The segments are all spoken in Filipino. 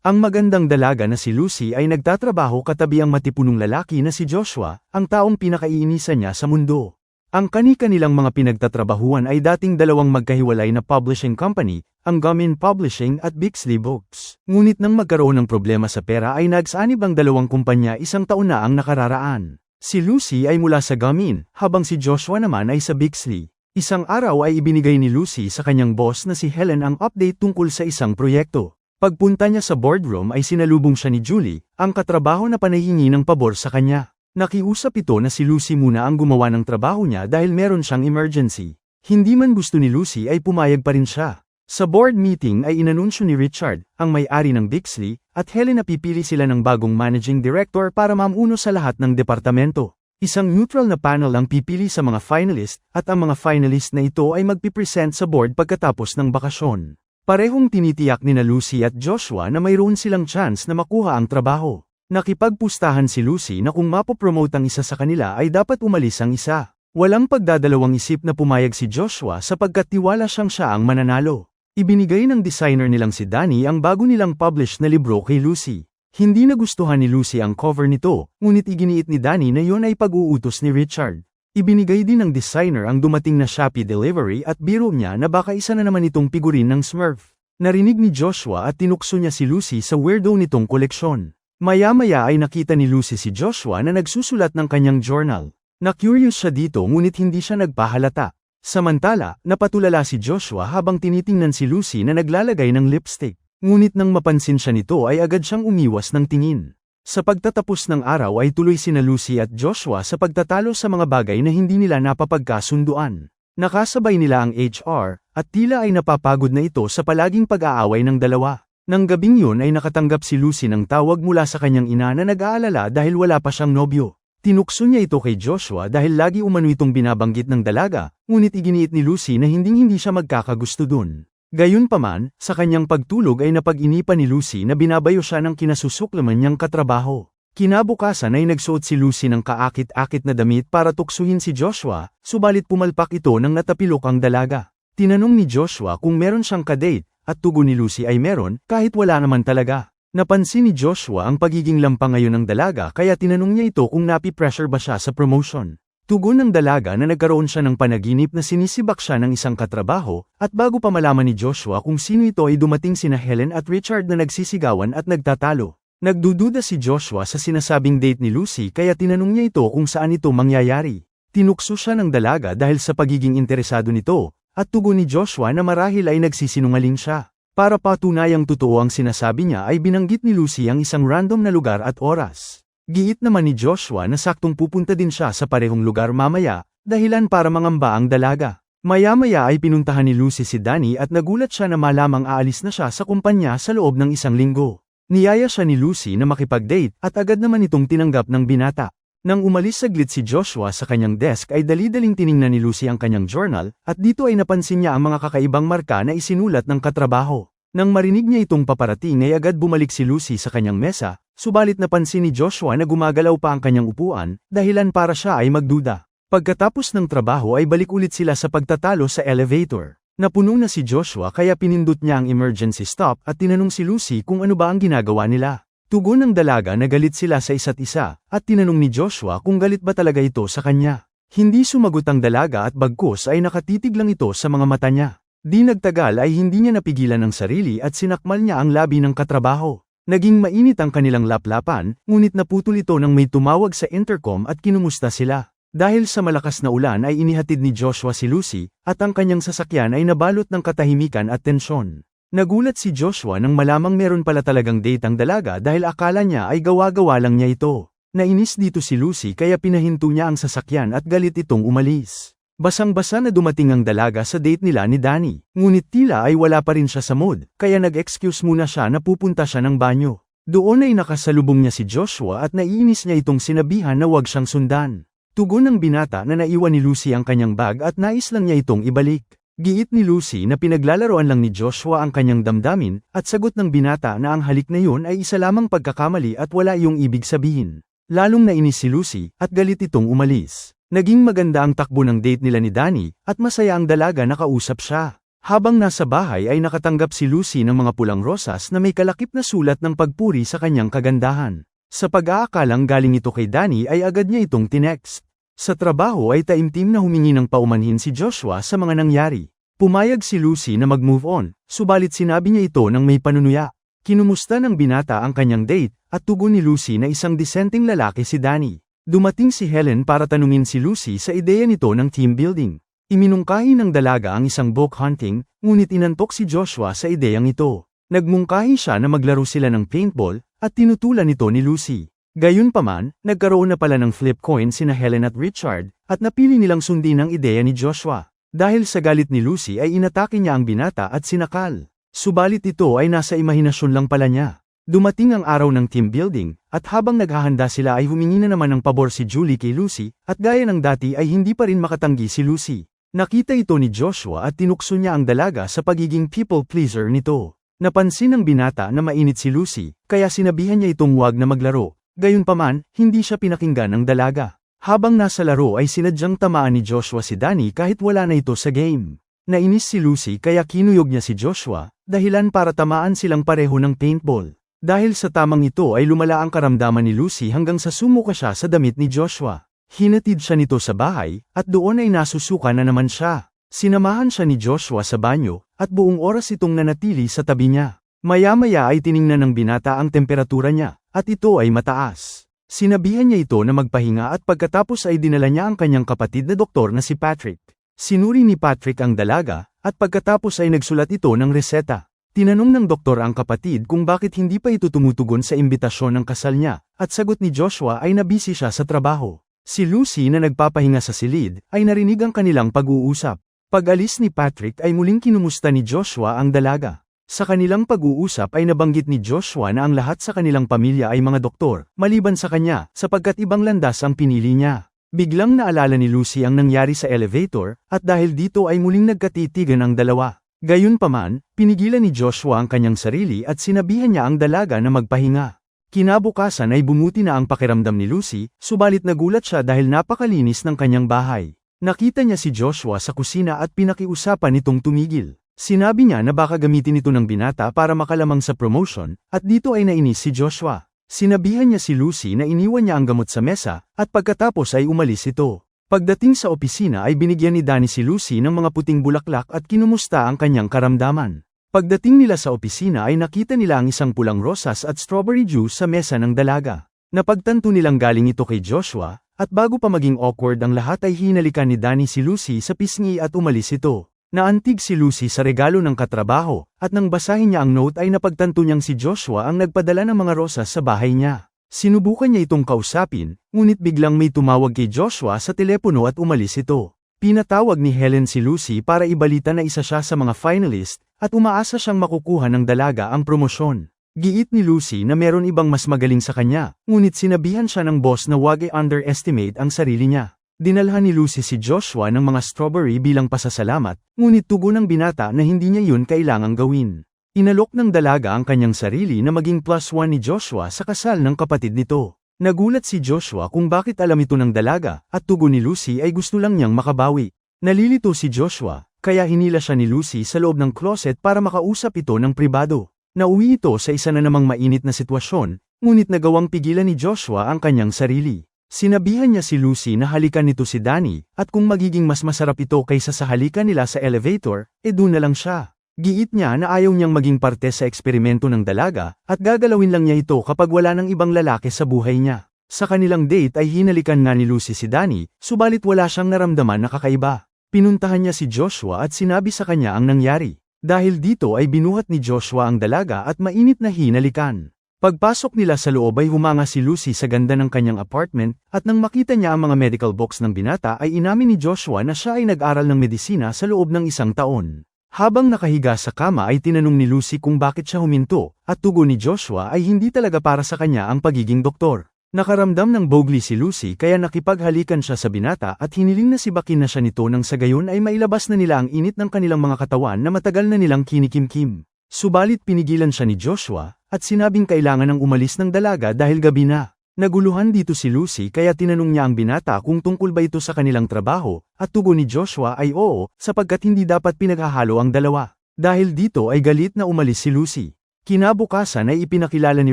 Ang magandang dalaga na si Lucy ay nagtatrabaho katabi ang matipunong lalaki na si Joshua, ang taong pinakaiinisan niya sa mundo. Ang kani-kanilang mga pinagtatrabahuan ay dating dalawang magkahiwalay na publishing company, ang Gamin Publishing at Bixley Books. Ngunit nang magkaroon ng problema sa pera ay nagsanib ang dalawang kumpanya isang taon na ang nakararaan. Si Lucy ay mula sa Gamin, habang si Joshua naman ay sa Bixley. Isang araw ay ibinigay ni Lucy sa kanyang boss na si Helen ang update tungkol sa isang proyekto. Pagpunta niya sa boardroom ay sinalubong siya ni Julie, ang katrabaho na panahingi ng pabor sa kanya. Nakiusap ito na si Lucy muna ang gumawa ng trabaho niya dahil meron siyang emergency. Hindi man gusto ni Lucy ay pumayag pa rin siya. Sa board meeting ay inanunsyo ni Richard, ang may-ari ng Bixley, at Helen na pipili sila ng bagong managing director para mamuno sa lahat ng departamento. Isang neutral na panel ang pipili sa mga finalist, at ang mga finalist na ito ay magpipresent sa board pagkatapos ng bakasyon. Parehong tinitiyak ni na Lucy at Joshua na mayroon silang chance na makuha ang trabaho. Nakipagpustahan si Lucy na kung mapopromote ang isa sa kanila ay dapat umalis ang isa. Walang pagdadalawang isip na pumayag si Joshua sapagkat tiwala siyang siya ang mananalo. Ibinigay ng designer nilang si Danny ang bago nilang published na libro kay Lucy. Hindi nagustuhan ni Lucy ang cover nito, ngunit iginiit ni Danny na yon ay pag-uutos ni Richard. Ibinigay din ng designer ang dumating na Shopee delivery at biro niya na baka isa na naman itong figurin ng Smurf. Narinig ni Joshua at tinukso niya si Lucy sa weirdo nitong koleksyon. Maya-maya ay nakita ni Lucy si Joshua na nagsusulat ng kanyang journal. Na-curious siya dito ngunit hindi siya nagpahalata. Samantala, napatulala si Joshua habang tinitingnan si Lucy na naglalagay ng lipstick. Ngunit nang mapansin siya nito ay agad siyang umiwas ng tingin. Sa pagtatapos ng araw ay tuloy sina Lucy at Joshua sa pagtatalo sa mga bagay na hindi nila napapagkasunduan. Nakasabay nila ang HR, at tila ay napapagod na ito sa palaging pag-aaway ng dalawa. Nang gabing yun ay nakatanggap si Lucy ng tawag mula sa kanyang ina na nag-aalala dahil wala pa siyang nobyo. Tinukso niya ito kay Joshua dahil lagi umano itong binabanggit ng dalaga, ngunit iginiit ni Lucy na hinding-hindi siya magkakagusto dun. Gayunpaman, sa kanyang pagtulog ay napag-inipan ni Lucy na binabayo siya ng kinasusuklaman niyang katrabaho. Kinabukasan ay nagsuot si Lucy ng kaakit-akit na damit para tuksuhin si Joshua, subalit pumalpak ito ng natapilok ang dalaga. Tinanong ni Joshua kung meron siyang kadate, at tugon ni Lucy ay meron, kahit wala naman talaga. Napansin ni Joshua ang pagiging lampang ngayon ng dalaga kaya tinanong niya ito kung napi-pressure ba siya sa promotion. Tugon ng dalaga na nagkaroon siya ng panaginip na sinisibak siya ng isang katrabaho, at bago pa malaman ni Joshua kung sino ito ay dumating sina Helen at Richard na nagsisigawan at nagtatalo. Nagdududa si Joshua sa sinasabing date ni Lucy kaya tinanong niya ito kung saan ito mangyayari. Tinukso siya ng dalaga dahil sa pagiging interesado nito, at tugon ni Joshua na marahil ay nagsisinungaling siya. Para patunayang totoo ang sinasabi niya ay binanggit ni Lucy ang isang random na lugar at oras. Giit naman ni Joshua na saktong pupunta din siya sa parehong lugar mamaya, dahilan para mangamba ang dalaga. Maya-maya ay pinuntahan ni Lucy si Danny at nagulat siya na malamang aalis na siya sa kumpanya sa loob ng isang linggo. Niyaya siya ni Lucy na makipag-date at agad naman itong tinanggap ng binata. Nang umalis saglit si Joshua sa kanyang desk ay dali-daling tiningnan ni Lucy ang kanyang journal, at dito ay napansin niya ang mga kakaibang marka na isinulat ng katrabaho. Nang marinig niya itong paparating ay agad bumalik si Lucy sa kanyang mesa, subalit napansin ni Joshua na gumagalaw pa ang kanyang upuan, dahilan para siya ay magduda. Pagkatapos ng trabaho ay balik ulit sila sa pagtatalo sa elevator. Napuno na si Joshua kaya pinindot niya ang emergency stop at tinanong si Lucy kung ano ba ang ginagawa nila. Tugon ng dalaga na galit sila sa isa't isa, at tinanong ni Joshua kung galit ba talaga ito sa kanya. Hindi sumagot ang dalaga at bagkus ay nakatitig lang ito sa mga mata niya. Di nagtagal ay hindi niya napigilan ang sarili at sinakmal niya ang labi ng katrabaho. Naging mainit ang kanilang laplapan, ngunit naputol ito nang may tumawag sa intercom at kinumusta sila. Dahil sa malakas na ulan ay inihatid ni Joshua si Lucy, at ang kanyang sasakyan ay nabalot ng katahimikan at tensyon. Nagulat si Joshua nang malamang meron pala talagang date ang dalaga dahil akala niya ay gawa-gawa lang niya ito. Nainis dito si Lucy kaya pinahinto niya ang sasakyan at galit itong umalis. Basang-basa na dumating ang dalaga sa date nila ni Danny, ngunit tila ay wala pa rin siya sa mood, kaya nag-excuse muna siya na pupunta siya ng banyo. Doon ay nakasalubong niya si Joshua at naiinis niya itong sinabihan na huwag siyang sundan. Tugon ng binata na naiwan ni Lucy ang kanyang bag at nais lang niya itong ibalik. Giit ni Lucy na pinaglalaroan lang ni Joshua ang kanyang damdamin, at sagot ng binata na ang halik na yun ay isa lamang pagkakamali at wala iyong ibig sabihin. Lalong nainis si Lucy, at galit itong umalis. Naging maganda ang takbo ng date nila ni Danny, at masaya ang dalaga na kausap siya. Habang nasa bahay ay nakatanggap si Lucy ng mga pulang rosas na may kalakip na sulat ng pagpuri sa kanyang kagandahan. Sa pag-aakalang galing ito kay Danny ay agad niya itong tinext. Sa trabaho ay taimtim na humingi ng paumanhin si Joshua sa mga nangyari. Pumayag si Lucy na mag-move on, subalit sinabi niya ito ng may panunuya. Kinumusta ng binata ang kanyang date, at tugon ni Lucy na isang disenteng lalaki si Danny. Dumating si Helen para tanungin si Lucy sa ideya nito ng team building. Iminungkahi ng dalaga ang isang book hunting, ngunit inantok si Joshua sa ideyang ito. Nagmungkahi siya na maglaro sila ng paintball, at tinutulan ito ni Lucy. Gayunpaman, nagkaroon na pala ng flip coin sina Helen at Richard, at napili nilang sundin ang ideya ni Joshua. Dahil sa galit ni Lucy ay inatake niya ang binata at sinakal. Subalit ito ay nasa imahinasyon lang pala niya. Dumating ang araw ng team building, at habang naghahanda sila ay humingi na naman ng pabor si Julie kay Lucy, at gaya ng dati ay hindi pa rin makatanggi si Lucy. Nakita ito ni Joshua at tinukso niya ang dalaga sa pagiging people pleaser nito. Napansin ng binata na mainit si Lucy, kaya sinabihan niya itong huwag na maglaro. Gayunpaman, hindi siya pinakinggan ng dalaga. Habang nasa laro ay sinadyang tamaan ni Joshua si Danny kahit wala na ito sa game. Nainis si Lucy kaya kinuyog niya si Joshua, dahilan para tamaan silang pareho ng paintball. Dahil sa tamang ito ay lumala ang karamdaman ni Lucy hanggang sa sumuka siya sa damit ni Joshua. Hinatid siya nito sa bahay, at doon ay nasusuka na naman siya. Sinamahan siya ni Joshua sa banyo, at buong oras itong nanatili sa tabi niya. Maya-maya ay tiningnan ng binata ang temperatura niya, at ito ay mataas. Sinabihan niya ito na magpahinga at pagkatapos ay dinala niya ang kanyang kapatid na doktor na si Patrick. Sinuri ni Patrick ang dalaga, at pagkatapos ay nagsulat ito ng reseta. Tinanong ng doktor ang kapatid kung bakit hindi pa ito tumutugon sa imbitasyon ng kasal niya, at sagot ni Joshua ay nabisi siya sa trabaho. Si Lucy na nagpapahinga sa silid, ay narinig ang kanilang pag-uusap. Pag-alis ni Patrick ay muling kinumusta ni Joshua ang dalaga. Sa kanilang pag-uusap ay nabanggit ni Joshua na ang lahat sa kanilang pamilya ay mga doktor, maliban sa kanya, sapagkat ibang landas ang pinili niya. Biglang naalala ni Lucy ang nangyari sa elevator, at dahil dito ay muling nagkatitigan ang dalawa. Gayunpaman, pinigilan ni Joshua ang kanyang sarili at sinabihan niya ang dalaga na magpahinga. Kinabukasan ay bumuti na ang pakiramdam ni Lucy, subalit nagulat siya dahil napakalinis ng kanyang bahay. Nakita niya si Joshua sa kusina at pinakiusapan nitong tumigil. Sinabi niya na baka gamitin ito ng binata para makalamang sa promotion, at dito ay nainis si Joshua. Sinabihan niya si Lucy na iniwan niya ang gamot sa mesa, at pagkatapos ay umalis ito. Pagdating sa opisina ay binigyan ni Danny si Lucy ng mga puting bulaklak at kinumusta ang kanyang karamdaman. Pagdating nila sa opisina ay nakita nila ang isang pulang rosas at strawberry juice sa mesa ng dalaga. Napagtanto nilang galing ito kay Joshua, at bago pa maging awkward ang lahat ay hinalikan ni Danny si Lucy sa pisngi at umalis ito. Naantig si Lucy sa regalo ng katrabaho, at nang basahin niya ang note ay napagtanto niyang si Joshua ang nagpadala ng mga rosas sa bahay niya. Sinubukan niya itong kausapin, ngunit biglang may tumawag kay Joshua sa telepono at umalis ito. Pinatawag ni Helen si Lucy para ibalita na isa siya sa mga finalist, at umaasa siyang makukuha ng dalaga ang promosyon. Giit ni Lucy na meron ibang mas magaling sa kanya, ngunit sinabihan siya ng boss na wag i-underestimate ang sarili niya. Dinalhan ni Lucy si Joshua ng mga strawberry bilang pasasalamat, ngunit tugon ng binata na hindi niya yun kailangang gawin. Inalok ng dalaga ang kanyang sarili na maging plus one ni Joshua sa kasal ng kapatid nito. Nagulat si Joshua kung bakit alam ito ng dalaga, at tugon ni Lucy ay gusto lang niyang makabawi. Nalilito si Joshua, kaya hinila siya ni Lucy sa loob ng closet para makausap ito ng pribado. Nauwi ito sa isa na namang mainit na sitwasyon, ngunit nagawang pigilan ni Joshua ang kanyang sarili. Sinabihan niya si Lucy na halikan nito si Danny, at kung magiging mas masarap ito kaysa sa halikan nila sa elevator, e doon na lang siya. Giit niya na ayaw niyang maging parte sa eksperimento ng dalaga, at gagalawin lang niya ito kapag wala ng ibang lalaki sa buhay niya. Sa kanilang date ay hinalikan nga ni Lucy si Danny, subalit wala siyang naramdaman na kakaiba. Pinuntahan niya si Joshua at sinabi sa kanya ang nangyari. Dahil dito ay binuhat ni Joshua ang dalaga at mainit na hinalikan. Pagpasok nila sa loob ay humanga si Lucy sa ganda ng kanyang apartment, at nang makita niya ang mga medical box ng binata ay inamin ni Joshua na siya ay nag-aral ng medisina sa loob ng isang taon. Habang nakahiga sa kama ay tinanong ni Lucy kung bakit siya huminto, at tugon ni Joshua ay hindi talaga para sa kanya ang pagiging doktor. Nakaramdam ng bogli si Lucy kaya nakipaghalikan siya sa binata at hiniling na si Bakin na siya nito nang sa gayon ay mailabas na nila ang init ng kanilang mga katawan na matagal na nilang kinikimkim. Subalit pinigilan siya ni Joshua, at sinabing kailangan ng umalis ng dalaga dahil gabi na. Naguluhan dito si Lucy kaya tinanong niya ang binata kung tungkol ba ito sa kanilang trabaho, at tugon ni Joshua ay oo, sapagkat hindi dapat pinaghahalo ang dalawa. Dahil dito ay galit na umalis si Lucy. Kinabukasan ay ipinakilala ni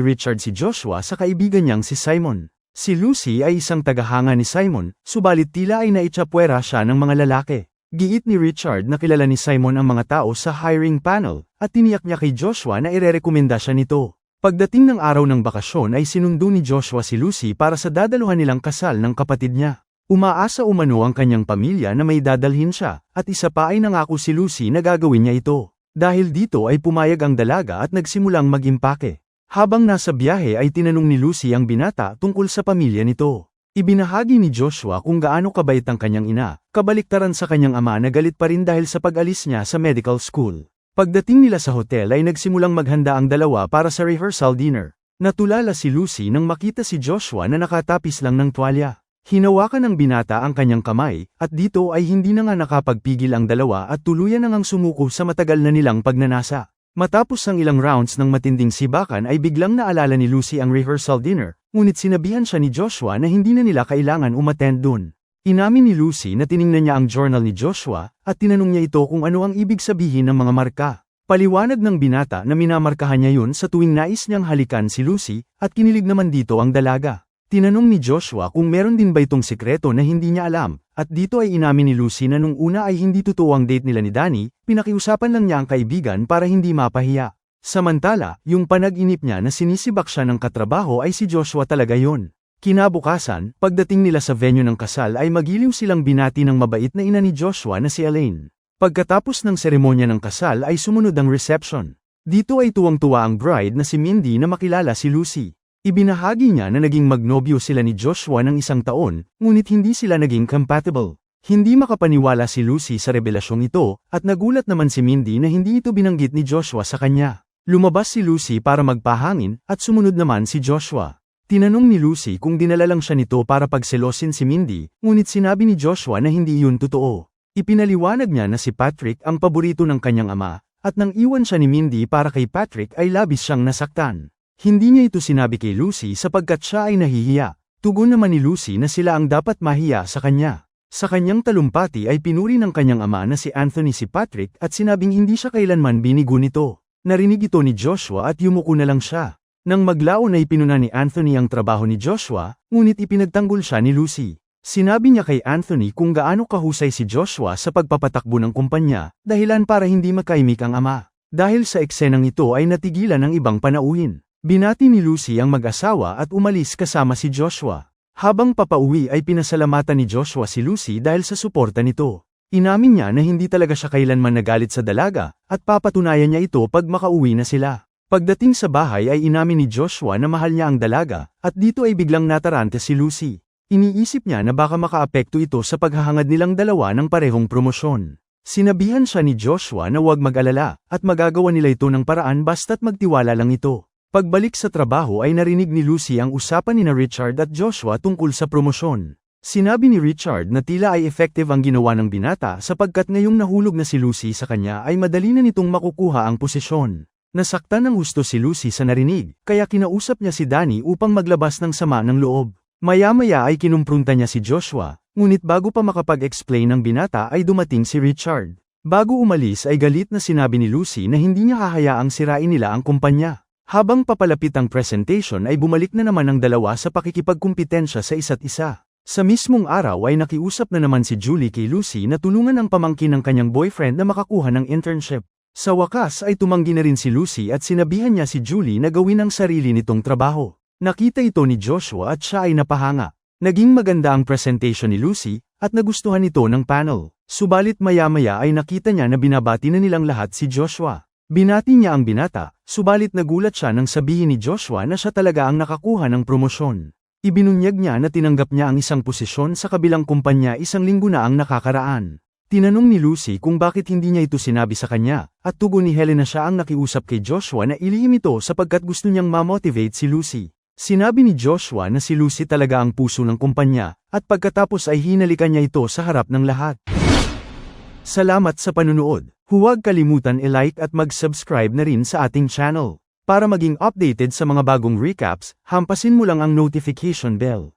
Richard si Joshua sa kaibigan niyang si Simon. Si Lucy ay isang tagahanga ni Simon, subalit tila ay naitsapwera siya ng mga lalaki. Giit ni Richard na kilala ni Simon ang mga tao sa hiring panel, at tiniyak niya kay Joshua na irerekomenda siya nito. Pagdating ng araw ng bakasyon ay sinundo ni Joshua si Lucy para sa dadaluhan nilang kasal ng kapatid niya. Umaasa umano ang kanyang pamilya na may dadalhin siya, at isa pa ay nangako si Lucy na gagawin niya ito. Dahil dito ay pumayag ang dalaga at nagsimulang mag-impake. Habang nasa biyahe ay tinanong ni Lucy ang binata tungkol sa pamilya nito. Ibinahagi ni Joshua kung gaano kabait ang kanyang ina, kabaliktaran sa kanyang ama na galit pa rin dahil sa pag-alis niya sa medical school. Pagdating nila sa hotel ay nagsimulang maghanda ang dalawa para sa rehearsal dinner. Natulala si Lucy nang makita si Joshua na nakatapis lang ng tuwalya. Hinawakan ng binata ang kanyang kamay, at dito ay hindi na nga nakapagpigil ang dalawa at tuluyan na ngang sumuko sa matagal na nilang pagnanasa. Matapos ang ilang rounds ng matinding sibakan ay biglang naalala ni Lucy ang rehearsal dinner, ngunit sinabihan siya ni Joshua na hindi na nila kailangan umattend dun. Inamin ni Lucy na tiningnan niya ang journal ni Joshua, at tinanong niya ito kung ano ang ibig sabihin ng mga marka. Paliwanag ng binata na minamarkahan niya yun sa tuwing nais niyang halikan si Lucy, at kinilig naman dito ang dalaga. Tinanong ni Joshua kung meron din ba itong sikreto na hindi niya alam, at dito ay inamin ni Lucy na nung una ay hindi totoo ang date nila ni Danny, pinakiusapan lang niya ang kaibigan para hindi mapahiya. Samantala, yung panag-inip niya na sinisibak siya ng katrabaho ay si Joshua talaga yon. Kinabukasan, pagdating nila sa venue ng kasal ay magiliw silang binati ng mabait na ina ni Joshua na si Elaine. Pagkatapos ng seremonya ng kasal ay sumunod ang reception. Dito ay tuwang-tuwa ang bride na si Mindy na makilala si Lucy. Ibinahagi niya na naging magnobyo sila ni Joshua ng isang taon, ngunit hindi sila naging compatible. Hindi makapaniwala si Lucy sa revelasyong ito, at nagulat naman si Mindy na hindi ito binanggit ni Joshua sa kanya. Lumabas si Lucy para magpahangin, at sumunod naman si Joshua. Tinanong ni Lucy kung dinala lang siya nito para pagselosin si Mindy, ngunit sinabi ni Joshua na hindi iyon totoo. Ipinaliwanag niya na si Patrick ang paborito ng kanyang ama, at nang iwan siya ni Mindy para kay Patrick ay labis siyang nasaktan. Hindi niya ito sinabi kay Lucy sapagkat siya ay nahihiya. Tugon naman ni Lucy na sila ang dapat mahiya sa kanya. Sa kanyang talumpati ay pinuri ng kanyang ama na si Anthony si Patrick at sinabing hindi siya kailanman binigo nito. Narinig ito ni Joshua at yumuko na lang siya. Nang maglaon ay pinuna ni Anthony ang trabaho ni Joshua, ngunit ipinagtanggol siya ni Lucy. Sinabi niya kay Anthony kung gaano kahusay si Joshua sa pagpapatakbo ng kumpanya, dahilan para hindi makaimik ang ama. Dahil sa eksenang ito ay natigilan ng ibang panauhin. Binati ni Lucy ang mag-asawa at umalis kasama si Joshua. Habang papauwi ay pinasalamatan ni Joshua si Lucy dahil sa suporta nito. Inamin niya na hindi talaga siya kailanman nagalit sa dalaga, at papatunayan niya ito pag makauwi na sila. Pagdating sa bahay ay inamin ni Joshua na mahal niya ang dalaga, at dito ay biglang natarante si Lucy. Iniisip niya na baka makaapekto ito sa paghahangad nilang dalawa ng parehong promosyon. Sinabihan siya ni Joshua na huwag mag-alala, at magagawa nila ito ng paraan basta't magtiwala lang ito. Pagbalik sa trabaho ay narinig ni Lucy ang usapan ni na Richard at Joshua tungkol sa promosyon. Sinabi ni Richard na tila ay effective ang ginawa ng binata sapagkat ngayong nahulog na si Lucy sa kanya ay madali na nitong makukuha ang posisyon. Nasaktan ng gusto si Lucy sa narinig, kaya kinausap niya si Danny upang maglabas ng sama ng loob. Maya-maya ay kinumprunta niya si Joshua, ngunit bago pa makapag-explain ng binata ay dumating si Richard. Bago umalis ay galit na sinabi ni Lucy na hindi niya hahayaang sirain nila ang kumpanya. Habang papalapit ang presentation ay bumalik na naman ang dalawa sa pakikipagkumpetensya sa isa't isa. Sa mismong araw ay nakiusap na naman si Julie kay Lucy na tulungan ang pamangkin ng kanyang boyfriend na makakuha ng internship. Sa wakas ay tumanggi na rin si Lucy at sinabihan niya si Julie na gawin ang sarili nitong trabaho. Nakita ito ni Joshua at siya ay napahanga. Naging maganda ang presentation ni Lucy, at nagustuhan ito ng panel. Subalit maya-maya ay nakita niya na binabati na nilang lahat si Joshua. Binati niya ang binata, subalit nagulat siya nang sabihin ni Joshua na siya talaga ang nakakuha ng promosyon. Ibinunyag niya na tinanggap niya ang isang posisyon sa kabilang kumpanya isang linggo na ang nakakaraan. Tinanong ni Lucy kung bakit hindi niya ito sinabi sa kanya, at tugon ni Helena siya ang nakiusap kay Joshua na ilihim ito sapagkat gusto niyang ma-motivate si Lucy. Sinabi ni Joshua na si Lucy talaga ang puso ng kumpanya, at pagkatapos ay hinalikan niya ito sa harap ng lahat. Salamat sa panunood. Huwag kalimutan i-like at mag-subscribe na rin sa ating channel. Para maging updated sa mga bagong recaps, hampasin mo lang ang notification bell.